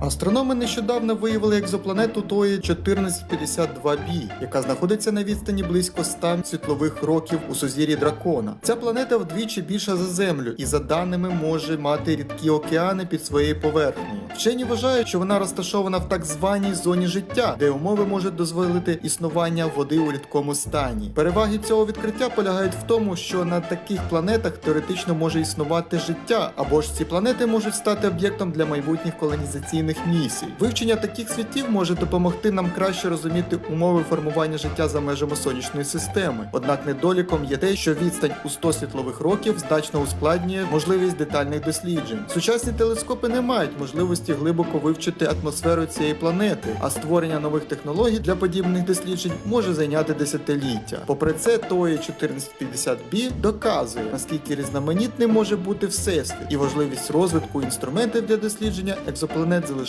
Астрономи нещодавно виявили екзопланету Тої 1452b, яка знаходиться на відстані близько 100 світлових років у сузір'ї дракона. Ця планета вдвічі більша за Землю і, за даними, може мати рідкі океани під своєю поверхнею. Вчені вважають, що вона розташована в так званій зоні життя, де умови можуть дозволити існування води у рідкому стані. Переваги цього відкриття полягають в тому, що на таких планетах теоретично може існувати життя, або ж ці планети можуть стати об'єктом для майбутніх колонізаційних місій. Вивчення таких світів може допомогти нам краще розуміти умови формування життя за межами сонячної системи. Однак недоліком є те, що відстань у 100 світлових років значно ускладнює можливість детальних досліджень. Сучасні телескопи не мають можливості глибоко вивчити атмосферу цієї планети, а створення нових технологій для подібних досліджень може зайняти десятиліття. Попри це, тої 1450b доказує, наскільки різноманітним може бути всесвіт, і важливість розвитку інструментів для дослідження екзопланет залишається